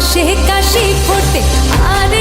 আকাশে কাশি ফোটে আর